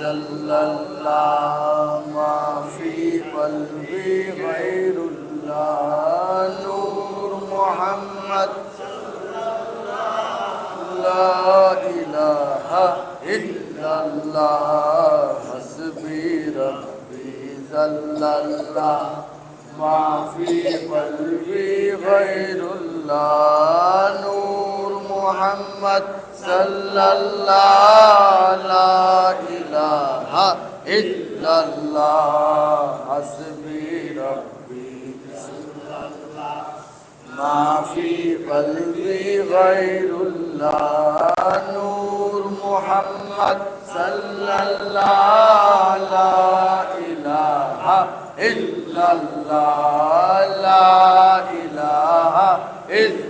زل الله ما في قلبي غير الله. نور محمد لا إله إلا الله حسبي ربي زل الله ما في قلبي غير الله نور محمد صلى الله لا إله إلا الله حسبي ربي. ما في قلبي غير الله. نور محمد صلى الله لا إله إلا الله. لا إله إلا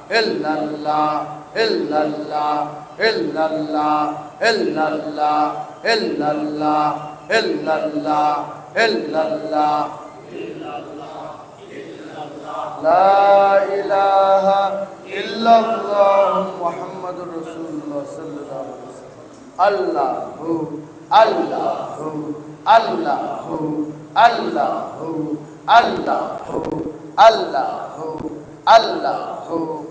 illallah illallah illallah illallah illallah illallah illallah لا إله إلا الله محمد رسول الله صلى الله عليه وسلم الله الله الله الله الله الله الله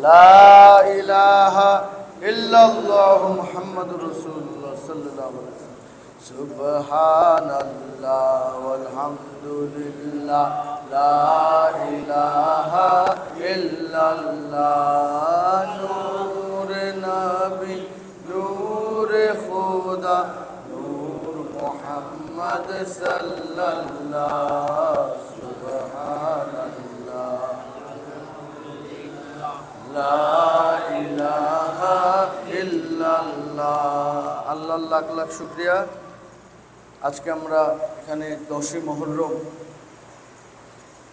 লা ইলাহা ইল্লাল্লাহু মুহাম্মাদুর রাসূলুল্লাহ সাল্লাল্লাহু আলাইহি ওয়াসাল্লাম। সুবহানাল্লাহ ওয়ালহামদুলিল্লাহ। লা ইলাহা ইল্লাল্লাহ। নূর নবী, নূর খুদা আল্লাহ লাখ লাখ শুক্রিয়া। আজকে আমরা এখানে দশই মহরম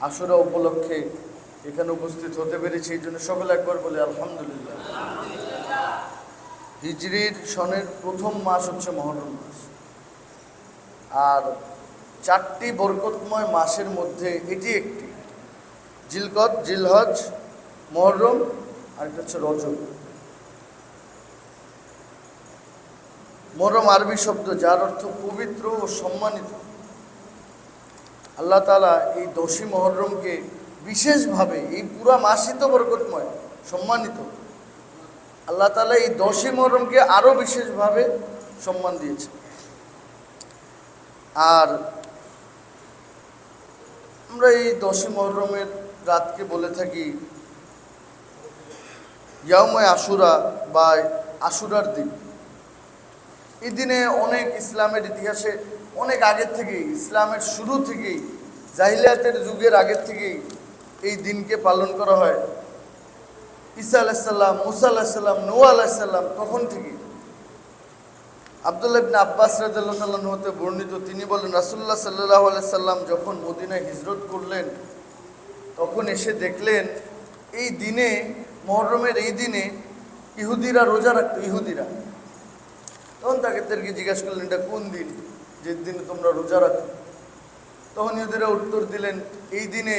আশুরা উপলক্ষে এখানে উপস্থিত হতে পেরেছি, এই জন্য সকলে একবার বলে আলহামদুলিল্লাহ। হিজরির সনের প্রথম মাস হচ্ছে মহরম মাস। আর চারটি বরকতময় মাসের মধ্যে এটি একটি। জিলকত, জিলহজ, মহরম আর একটা হচ্ছে রজব। মহরম আরবি শব্দ, যার অর্থ পবিত্র ও সম্মানিত। আল্লাহ তালা এই দশী মহরমকে বিশেষভাবে এই পুরা মাসই তো বরকতময়, সম্মানিত। আল্লাহ তালা এই দশী মহরমকে আরও বিশেষভাবে সম্মান দিয়েছে আর আমরা এই দশী মহরমের রাতকে বলে থাকি ইয়াময় আশুরা বা আশুরার দিন। এই দিনে অনেক ইসলামের ইতিহাসে, অনেক আগের থেকেই, ইসলামের শুরু থেকেই, জাহিলিয়াতের যুগের আগের থেকেই এই দিনকে পালন করা হয়। ঈসা আলাহিসাল্লাম মুসা আলাহিসাল্লাম নোয়া আলাহিসাল্লাম তখন থেকেই। আবদুল্লাহ ইবনে আব্বাস রাদিয়াল্লাহু হতে বর্ণিত, তিনি বলেন, রাসূলুল্লাহ সাল্লাল্লাহু আলাইহি সাল্লাম যখন মদিনায় হিজরত করলেন, তখন এসে দেখলেন, এই দিনে মহরমের এই দিনে ইহুদিরা রোজা রাখতো, ইহুদিরা। তখন তাকে তাদেরকে জিজ্ঞাসা করলেন, এটা কোন দিন? যে দিনে তোমরা রোজা রাখো? তখন ইহুদিরা উত্তর দিলেন, এই দিনে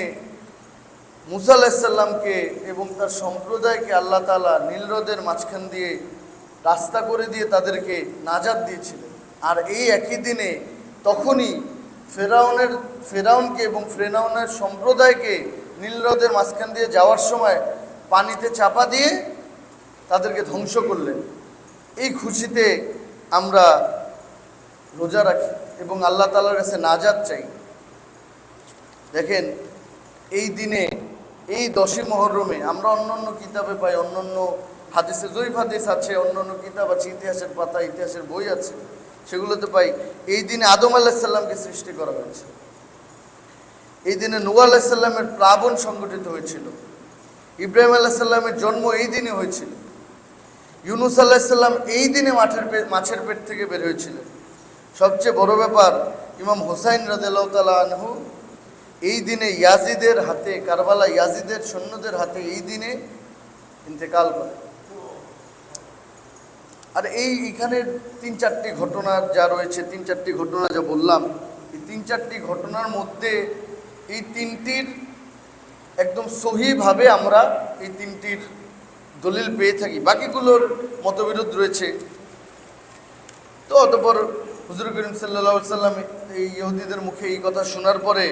মুসা আলাহিসাল্লামকে এবং তার সম্প্রদায়কে আল্লাহ তালা নীলরদের মাঝখান দিয়ে রাস্তা করে দিয়ে তাদেরকে নাজাদ দিয়েছিলেন। আর এই একই দিনে তখনই ফেরাউনের, ফেরাউনকে এবং ফেরাউনের সম্প্রদায়কে নীলরদের মাঝখান দিয়ে যাওয়ার সময় পানিতে চাপা দিয়ে তাদেরকে ধ্বংস করলেন। এই খুশিতে আমরা রোজা রাখি এবং আল্লাহ তালার কাছে নাজাদ চাই। দেখেন, এই দিনে, এই দশই মহরমে আমরা অন্য অন্য কিতাবে পাই অন্য অন্য হাদিসে জয়ীফ হাদিস আছে অন্য অন্য কিতাব আছে, ইতিহাসের পাতা, ইতিহাসের বই আছে, সেগুলোতে পাই, এই দিনে আদম আলাহিসাল্লামকে সৃষ্টি করা হয়েছে। এই দিনে নুয়া আলাহিসাল্লামের প্লাবন সংগঠিত হয়েছিল। ইব্রাহিম আলাহিসাল্লামের জন্ম এই দিনে হয়েছিল। ইউনুস আলাহিসাল্লাম এই দিনে মাঠের মাছের পেট থেকে বের হয়েছিলেন। সবচেয়ে বড় ব্যাপার, ইমাম হোসাইন তাআলা আনহু এই দিনে ইয়াজিদের হাতে, কারবালা ইয়াজিদের সৈন্যদের হাতে এই দিনে ইন্তেকাল করে। আর এই এখানের তিন চারটি ঘটনা যা রয়েছে, তিন চারটি ঘটনা যা বললাম, এই তিন চারটি ঘটনার মধ্যে এই তিনটির একদম সহিভাবে আমরা এই তিনটির দলিল পেয়ে থাকি। বাকিগুলোর মতবিরোধ রয়েছে। তো অতপর হুজুর করিম সাল্লা সাল্লাম এই ইহুদিদের মুখে এই কথা শোনার পরে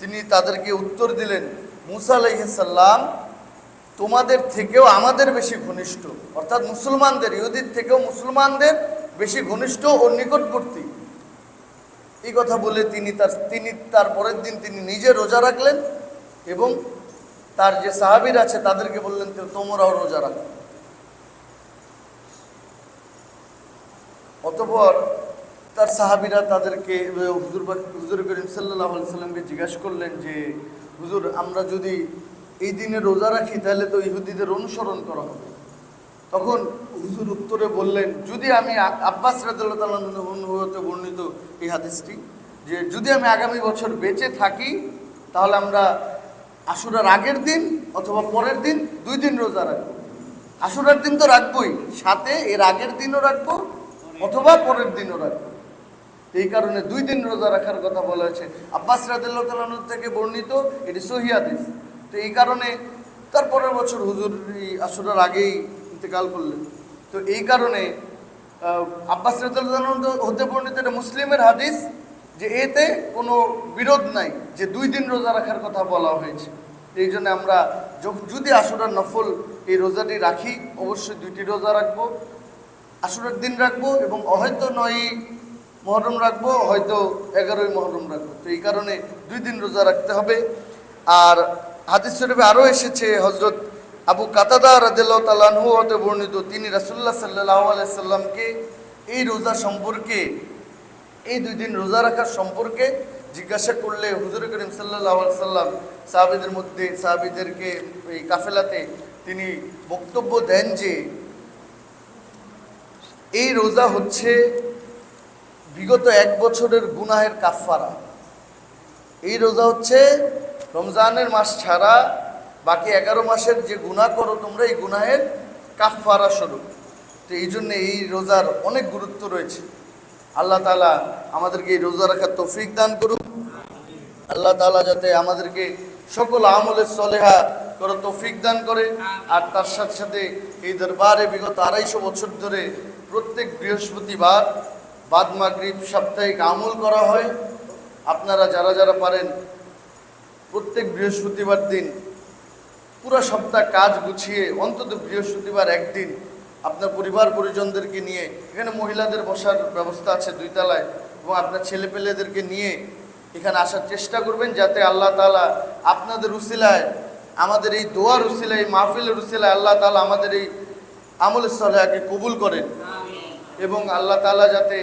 তিনি তাদেরকে উত্তর দিলেন, মুসা আলাইসাল্লাম তোমাদের থেকেও আমাদের বেশি ঘনিষ্ঠ। অর্থাৎ মুসলমানদের, ইহুদির থেকেও মুসলমানদের বেশি ঘনিষ্ঠ ও নিকটবর্তী। এই কথা বলে তিনি তার তিনি তার পরের দিন তিনি নিজে রোজা রাখলেন। এবং তার যে সাহাবির আছে, তাদেরকে বললেন তোমরাও রোজা রাখো। অতপর তার সাহাবিরা তাদেরকে হুজুর হুজুর করিম সাল্লাহ সাল্লামকে জিজ্ঞাসা করলেন যে, হুজুর, আমরা যদি এই দিনে রোজা রাখি, তাহলে তো ইহুদিদের অনুসরণ করা হবে। তখন হুজুর উত্তরে বললেন, যদি আমি আব্বাস রাজতে বর্ণিত এই হাদিসটি, যে যদি আমি আগামী বছর বেঁচে থাকি, তাহলে আমরা আশুরার আগের দিন অথবা পরের দিন, দুই দিন রোজা রাখব। আশুরার দিন তো রাখবোই। সাথে এর আগের দিনও রাখব অথবা পরের দিনও রাখব। এই কারণে দুই দিন রোজা রাখার কথা বলা হয়েছে। আব্বাস রাদিল্লাহ থেকে বর্ণিত এটি সহি হাদিস। তো এই কারণে তার পরের বছর হুজুর এই আসরের আগেই ইন্তেকাল করলেন। তো এই কারণে আব্বাস রাদিল্লাহ হতে বর্ণিত এটা মুসলিমের হাদিস। যে এতে কোনো বিরোধ নাই, যে দুই দিন রোজা রাখার কথা বলা হয়েছে। এই জন্য আমরা যদি আসরের নফল এই রোজাটি রাখি, অবশ্যই দুইটি রোজা রাখব। আসরের দিন রাখব এবং হয়তো নয়ই মহরম রাখব হয়তো এগারোই মহরম রাখব। তো এই কারণে দুই দিন রোজা রাখতে হবে। আর হাদিস শরীফে আরও এসেছে হজরত আবু কাতাদা রাদিল্লাহ তালানহু হতে বর্ণিত, তিনি রাসুল্লাহ সাল্লাহ আলাইসাল্লামকে এই রোজা সম্পর্কে এই দুই দিন রোজা রাখার সম্পর্কে জিজ্ঞাসা করলে হুজুর করিম সাল্লাহ সাল্লাম সাহাবিদের মধ্যে, সাহাবিদেরকে এই কাফেলাতে তিনি বক্তব্য দেন যে, এই রোজা হচ্ছে বিগত এক বছরের গুনাহের কাফফারা। এই রোজা হচ্ছে রমজানের মাস ছাড়া বাকি এগারো মাসের যে গুনাহ করো তোমরা, এই গুনাহের কাফফারা স্বরূপ। তো এই জন্য এই রোজার অনেক গুরুত্ব রয়েছে। আল্লাহ তালা আমাদেরকে এই রোজা রাখার তৌফিক দান করুক। আল্লাহ তালা যাতে আমাদেরকে সকল আমলের সলেহা করে তৌফিক দান করে। আর তার সাথে সাথে এই দরবারে বিগত আড়াইশো বছর ধরে প্রত্যেক বৃহস্পতিবার, বাদ মাগরিব সাপ্তাহিক আমল করা হয়। আপনারা যারা যারা পারেন, প্রত্যেক বৃহস্পতিবার দিন পুরো সপ্তাহ কাজ গুছিয়ে, অন্তত বৃহস্পতিবার একদিন আপনার পরিবার পরিজনদেরকে নিয়ে, এখানে মহিলাদের বসার ব্যবস্থা আছে দুই তলায় এবং আপনার ছেলেপেলেদেরকে নিয়ে এখানে আসার চেষ্টা করবেন যাতে আল্লাহ তালা আপনাদের উসিলায়, আমাদের এই দোয়ার উসিলায়, এই মাহফিলের উসিলায় আল্লাহ তালা আমাদের এই আমলের সলাহাকে কবুল করেন। এবং আল্লাহ তালা যাতে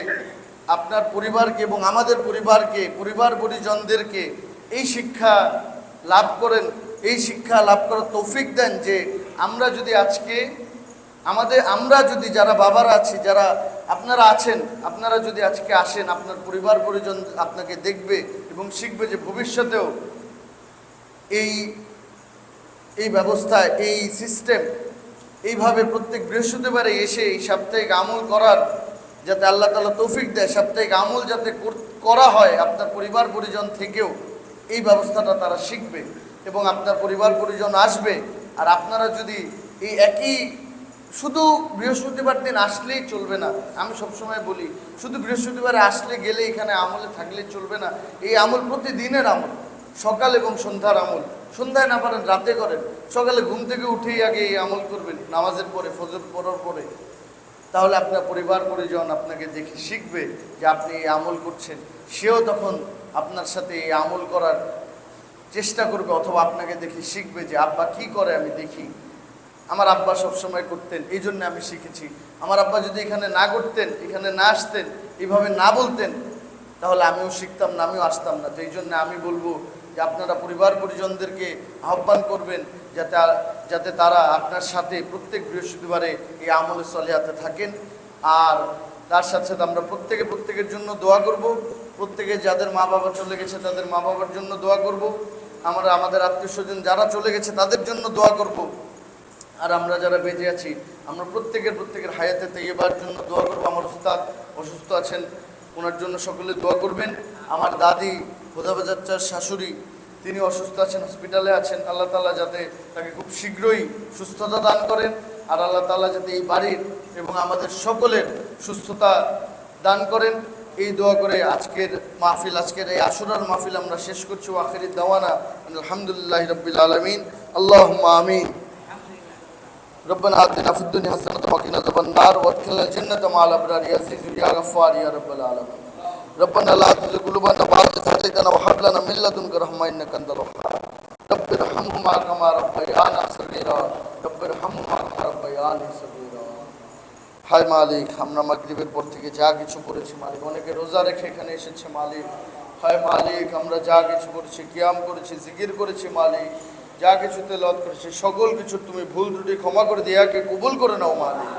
আপনার পরিবারকে এবং আমাদের পরিবারকে, পরিবার পরিজনদেরকে এই শিক্ষা লাভ করেন, এই শিক্ষা লাভ করার তৌফিক দেন যে আমরা যদি আজকে আমাদের, আমরা যদি যারা বাবারা আছি, যারা আপনারা আছেন, আপনারা যদি আজকে আসেন, আপনার পরিবার পরিজন আপনাকে দেখবে এবং শিখবে যে ভবিষ্যতেও এই এই ব্যবস্থায় এই সিস্টেম এইভাবে প্রত্যেক বৃহস্পতিবারে এসে এই সাপ্তাহিক আমল করার যাতে আল্লাহ তালা তৌফিক দেয়, সাপ্তাহিক আমল যাতে করা হয় আপনার পরিবার পরিজন থেকেও এই ব্যবস্থাটা তারা শিখবে এবং আপনার পরিবার পরিজন আসবে। আর আপনারা যদি এই একই শুধু বৃহস্পতিবার দিন আসলেই চলবে না, আমি সবসময় বলি, শুধু বৃহস্পতিবারে আসলে গেলে এখানে আমলে থাকলে চলবে না, এই আমল প্রতিদিনের আমল, সকাল এবং সন্ধ্যার আমল, সন্ধ্যায় না পারেন, রাতে করেন, সকালে ঘুম থেকে উঠেই আগে এই আমল করবেন, নামাজের পরে, ফজর পড়ার পরে, তাহলে আপনার পরিবার পরিজন আপনাকে দেখে শিখবে যে আপনি এই আমল করছেন, সেও তখন আপনার সাথে এই আমল করার চেষ্টা করবে অথবা আপনাকে দেখে শিখবে যে, আব্বা, কি করে আমি দেখি? আমার আব্বা সবসময় করতেন, এই জন্য আমি শিখেছি। আমার আব্বা যদি এখানে না করতেন, এখানে না আসতেন এইভাবে না বলতেন, তাহলে আমিও শিখতাম না, আমিও আসতাম না। তো এই জন্য আমি বলব যে আপনারা পরিবার পরিজনদেরকে আহ্বান করবেন যাতে যাতে তারা আপনার সাথে প্রত্যেক বৃহস্পতিবারে এই আমলে সলিয়াতে থাকেন। আর তার সাথে সাথে আমরা প্রত্যেকে প্রত্যেকের জন্য দোয়া করব। প্রত্যেকে যাদের মা বাবা চলে গেছে, তাদের মা বাবার জন্য দোয়া করব। আমরা আমাদের আত্মীয় স্বজন যারা চলে গেছে, তাদের জন্য দোয়া করব। আর আমরা যারা বেঁচে আছি, আমরা প্রত্যেকের প্রত্যেকের হায়াতে তেইবার জন্য দোয়া করব। আমার উস্তাদ অসুস্থ আছেন, ওনার জন্য সকলে দোয়া করবেন। আমার দাদি হোদাবাজার শাশুড়ি, তিনি অসুস্থ আছেন, হসপিটালে আছেন। আল্লাহ তালা যাতে তাকে খুব শীঘ্রই সুস্থতা দান করেন আর আল্লাহ তালা যাতে এই বাড়ির এবং আমাদের সকলের সুস্থতা দান করেন। এই দোয়া করে আজকের মাহফিল, আজকের এই আসরার মাহফিল আমরা শেষ করছি। আখেরি দাওয়ানা আলহামদুলিল্লাহ রবিল আলমিন। আল্লাহ আমিন। ربنا آتنا في الدنيا حسنة وقنا عذاب النار وادخلنا الجنة مع الأبرار يا عزيز يا غفار يا رب العالمين ربنا لا تزغ قلوبنا بعد إذ هديتنا وهب لنا من لدنك رحمة إنك أنت الوهاب رب ارحمهما كما ربيانا صغيرا رب ارحمهما كما ربياني صغيرا হায় মালিক আমরা মাগরিবের পর থেকে যা কিছু করেছি মালিক অনেকে রোজা রেখে এখানে এসেছে মালিক হায় মালিক আমরা যা কিছু করেছি কিয়াম করেছি জিকির করেছি মালিক যা কিছু তেলত করেছি, সকল কিছু তুমি ভুল ত্রুটি ক্ষমা করে দিয়াকে কবুল করে নাও, মালিক।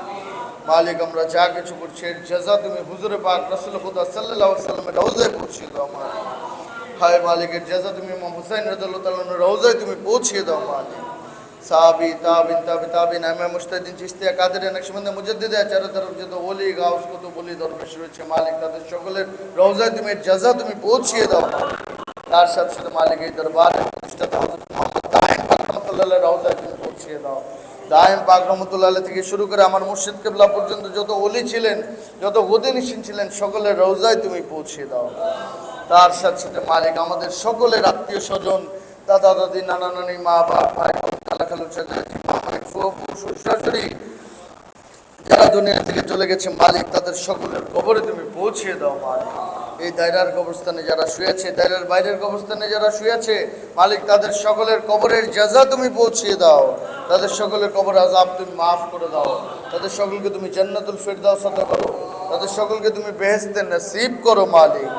মালিক, আমরা যা কিছু করছি, এর জাজা তুমি হুজুরে পাক রসুল খুদা সাল্লাহ সাল্লামের রওজায় পৌঁছিয়ে দাও, মালিক। হায় মালিকের জাজা তুমি ইমাম হুসাইন রাদিয়াল্লাহু তাআলার রওজায় তুমি পৌঁছিয়ে দাও, মালিক। সাহাবি, তাবিন, তাবি, তাবিন আমি মুস্তাদিন চিস্তিয়া কাদের নকশবন্দ মুজাদ্দিদ চার তরফ যত ওলি, গাউস, কত বলি দরবেশ রয়েছে, মালিক, তাদের সকলের রওজায় তুমি জাজা তুমি পৌঁছিয়ে দাও তার সাথে সাথে মালিক, এই দরবারে প্রতিষ্ঠাতা হযরত মুহাম্মদ দাইম পাক রহমাতুল্লাহ রওজায় তুমি পৌঁছিয়ে দাও। দাইম পাক রহমতুল্লাহ থেকে শুরু করে আমার মুর্শিদ কেবলা পর্যন্ত যত ওলি ছিলেন যত গদিনিসীন ছিলেন সকলের রওজায় তুমি পৌঁছিয়ে দাও। তার সাথে সাথে মালিক আমাদের সকলের আত্মীয় স্বজন দাদা দাদি নানা নানি মা বাপ ভাই খালা খালু চাচা চাচি, মামা, ফুফু, ফুফু, শ্বশুর, শাশুড়ি যারা দুনিয়া থেকে চলে গেছে মালিক তাদের সকলের কবরে তুমি পৌঁছিয়ে দাও মালিক। এই দায়রার কবরস্থানে যারা শুয়েছে দায়রার বাইরের কবরস্থানে যারা শুয়েছে মালিক, তাদের সকলের কবরের জাজা তুমি পৌঁছিয়ে দাও। তাদের সকলের কবর আজাব তুমি মাফ করে দাও। তাদের সকলকে তুমি জান্নাতুল ফেরদাও সাথে করো। তাদের সকলকে তুমি বেহেস্তে নসিব করো, মালিক।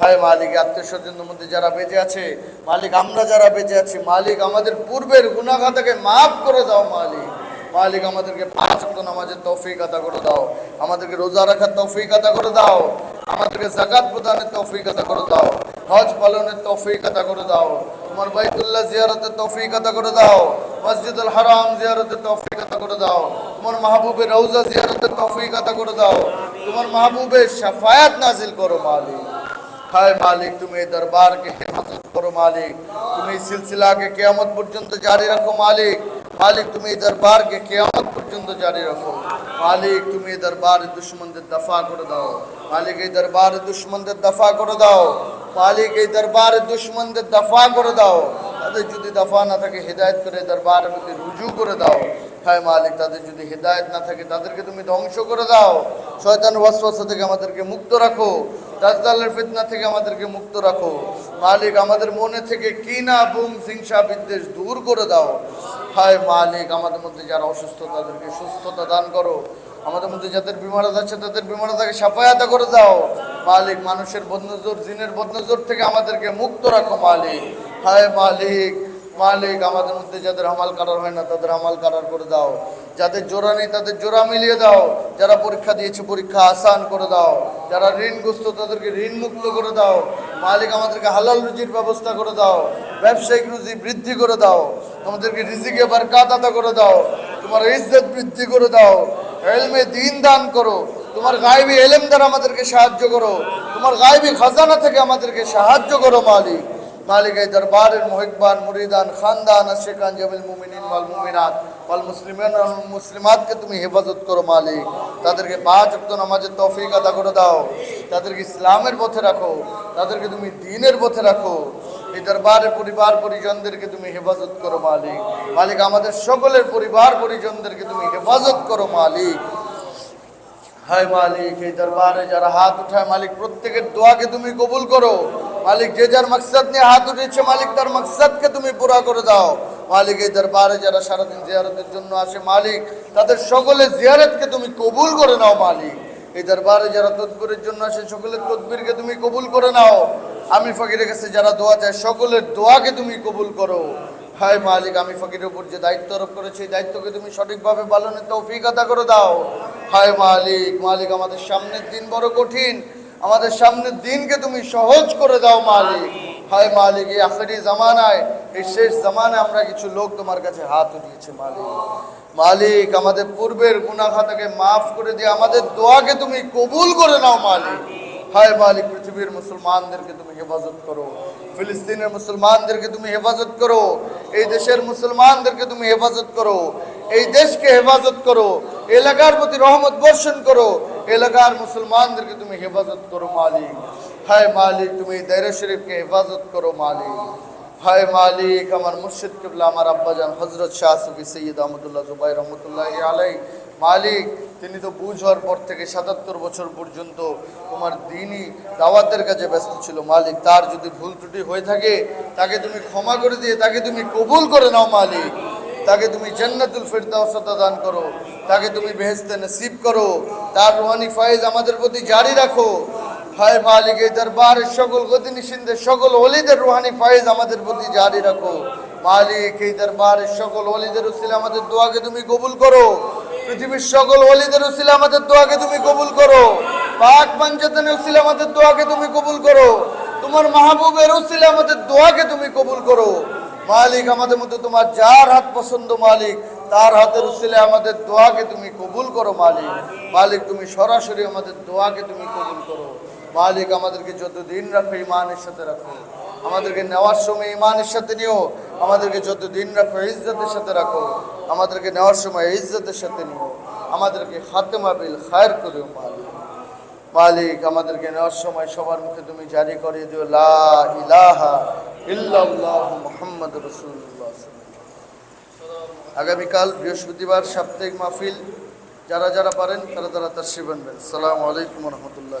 হায় মালিক আত্মীয় স্বজনের মধ্যে যারা বেঁচে আছে, মালিক, আমরা যারা বেঁচে আছি, মালিক, আমাদের পূর্বের গুণাখাতাকে মাফ করে দাও, মালিক। মালিক, আমাদেরকে পাঁচ নামাজের তৌফিক আদা করে দাও। আমাদেরকে রোজা রাখার তৌফিক আদা করে দাও। আমাদেরকে জাকাত প্রদানের তৌফিক আদা করে দাও। হজ পালনের তৌফিক আদা করে দাও। তোমার বাইতুল্লাহ জিয়ারতের তৌফিক আদা করে দাও। মসজিদুল হারাম জিয়ারতের তৌফিক আদা করে দাও। তোমার মাহবুবের রওজা জিয়ারতের তৌফিক আদা করে দাও। তোমার মাহবুবের শাফায়াত নাজিল করো মালিক। হায় মালিক তুমি এই দরবারকে হেফাজত করো মালিক তুমি এই সিলসিলাকে কেয়ামত পর্যন্ত জারি রাখো মালিক মালিক তুমি এই দরবারকে কেয়ামত পর্যন্ত জারি রাখো মালিক তুমি এই দরবার দুশ্মনদের দফা করে দাও মালিক এই দরবার দুশ্মনদের দফা করে দাও মালিক এই দরবার দুশ্মনদের দফা করে দাও তাদের যদি দফা না থাকে হেদায়ত করে দরবার মধ্যে রুজু করে দাও হায়, মালিক, তাদের যদি হেদায়ত না থাকে, তাদেরকে তুমি ধ্বংস করে দাও। শয়তান ওয়াসওয়াসা থেকে আমাদেরকে মুক্ত রাখো। দাজদালের ফিতনা থেকে আমাদেরকে মুক্ত রাখো। মালিক, আমাদের মনে থেকে কিনা বুম হিংসা, বিদ্বেষ দূর করে দাও। হায় মালিক, আমাদের মধ্যে যারা অসুস্থ, তাদেরকে সুস্থতা দান করো। আমাদের মধ্যে যাদের বিমারত আছে, তাদের বিমারতাকে সাফায়াতা করে দাও। মালিক, মানুষের বদনজর, জিনের বদনজর থেকে আমাদেরকে মুক্ত রাখো, মালিক। হায় মালিক মালিক, আমাদের মধ্যে যাদের হামাল কারার হয় না, তাদের হামাল কারার করে দাও। যাদের জোড়া নেই, তাদের জোড়া মিলিয়ে দাও। যারা পরীক্ষা দিয়েছে, পরীক্ষা আসান করে দাও। যারা ঋণগ্রস্ত, তাদেরকে ঋণ মুক্ত করে দাও। মালিক, আমাদেরকে হালাল রুজির ব্যবস্থা করে দাও। ব্যবসায়িক রুজি বৃদ্ধি করে দাও। আমাদেরকে রিজিকে বারকাত আদা করে দাও। তোমার ইজ্জত বৃদ্ধি করে দাও। এলমে দিন দান করো। তোমার গায়েবী এলেম দ্বারা আমাদেরকে সাহায্য করো। তোমার গায়েবী খাজানা থেকে আমাদেরকে সাহায্য করো, মালিক। মালিক এই দরবারের মুহিকবান মুরিদান খানদান, আশেকান জামিল মুমিনিন ওয়াল মুমিনাত, ওয়াল মুসলিমিন মুসলিমাতকে তুমি হেফাজত করো মালিক। তাদেরকে পাঁচ ওয়াক্ত নামাজের তৌফিক আদা করে দাও। তাদেরকে ইসলামের পথে রাখো। তাদেরকে তুমি দিনের পথে রাখো। এই দরবারের পরিবার পরিজনদেরকে তুমি হেফাজত করো মালিক। মালিক, আমাদের সকলের পরিবার পরিজনদেরকে তুমি হেফাজত করো মালিক। হায় মালিক, এই দরবারে যারা হাত উঠায়, মালিক, প্রত্যেকের দোয়াকে তুমি কবুল করো। মালিক যে যার মাকসাদ নিয়ে হাত উঠেছে, মালিক তার মাকসাদকে তুমি পুরা করে দাও। মালিক এই দরবারে যারা সারাদিন জিয়ারতের জন্য আসে, মালিক, তাদের সকলে জিয়ারতকে তুমি কবুল করে নাও, মালিক। এই দরবারে যারা তদবিরের জন্য আসে, সকলের তদবিরকে তুমি কবুল করে নাও। আমি ফকিরের কাছে যারা দোয়া চায় সকলের দোয়াকে তুমি কবুল করো। হায় মালিক, আমি ফকিরের উপর যে দায়িত্ব আরোপ করেছি, এই দায়িত্বকে তুমি সঠিকভাবে পালনের তৌফিক আদা করে দাও। হায় মালিক মালিক আমাদের সামনের দিন বড় কঠিন। আমাদের সামনে দিনকে তুমি সহজ করে দাও, মালিক। হায় মালিক, এই আখেরি জামানায়, এই শেষ জামানায় আমরা কিছু লোক তোমার কাছে হাত উঠিয়েছে, মালিক। মালিক, আমাদের পূর্বের গুনাখাতাকে মাফ করে দিয়ে আমাদের দোয়াকে তুমি কবুল করে নাও, মালিক। হায় মালিক পৃথিবীর মুসলমানদেরকে তুমি হেফাজত করো ফিলিস্তিনের মুসলমানদেরকে তুমি হেফাজত করো এই দেশের মুসলমানদেরকে তুমি হেফাজত করো এই দেশকে হেফাজত করো এলাকার প্রতি রহমত বর্ষণ করো এলাকার মুসলমানদেরকে তুমি হেফাজত করো মালিক হায় মালিক তুমি এই দায়রা শরীফকে হেফাজত করো মালিক হায় মালিক আমার মুর্শিদ কিবলা আমার আব্বাজান হজরত শাহ সুফি সৈয়দ আহমদুল্লাহ জুবাই রহমতুল্লাহ আলাই মালিক, তিনি তো বুঝ হওয়ার পর থেকে সাতাত্তর বছর পর্যন্ত তোমার দিনই দাওয়াতের কাজে ব্যস্ত ছিল মালিক। তার যদি ভুল ত্রুটি হয়ে থাকে, তাকে তুমি ক্ষমা করে দিয়ে, তাকে তুমি কবুল করে নাও মালিক। তাকে তুমি জান্নাতুল ফেরদাউস আতা দান করো, তাকে তুমি বেহেস্তে নসিব করো। তার রুহানি ফায়েজ আমাদের প্রতি জারি রাখো। হায় মালিক, এই দরবারের সকল গতি নিষিন্ধের সকল অলিদের রুহানি ফায়েজ আমাদের প্রতি জারি রাখো। মালিক, এই দরবারের সকল অলিদের উসিলে আমাদের দোয়াকে তুমি কবুল করো। পৃথিবীর সকল অলিদের উসিলে আমাদের দোয়াকে তুমি কবুল করো। পাক পাঞ্জাতনের উসিলে আমাদের দোয়াকে তুমি কবুল করো। তোমার মাহবুবের উসিলে আমাদের দোয়াকে তুমি কবুল করো। মালিক আমাদের মধ্যে তোমার যার হাত পছন্দ মালিক, তার হাতের উসিলে আমাদের দোয়াকে তুমি কবুল করো মালিক। মালিক, তুমি সরাসরি আমাদের দোয়াকে তুমি কবুল করো। মালিক, আমাদেরকে যতদিন রাখো ইমানের সাথে রাখো। আমাদেরকে নেওয়ার সময় ইমানের সাথে নিও। আমাদেরকে যতদিন রাখো ইজ্জতের সাথে রাখো। আমাদেরকে নেওয়ার সময় ইজ্জতের সাথে নিও। আমাদেরকে খাতেমা বিল খায়ের করিও মালিক। মালিক, আমাদেরকে নেওয়ার সময় সবার মুখে তুমি জারি করে দিও। লা ইলাহা আগামীকাল বৃহস্পতিবার সাপ্তাহিক মাহফিল। যারা যারা পারেন তারা তারা তার শিবানবেন সালামু আলাইকুম রহমতুল্লাহ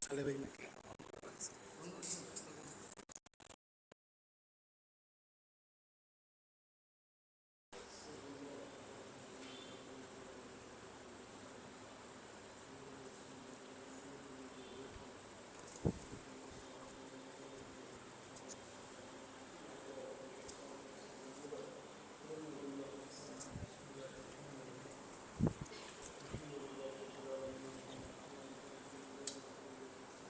Sale, ven aquí.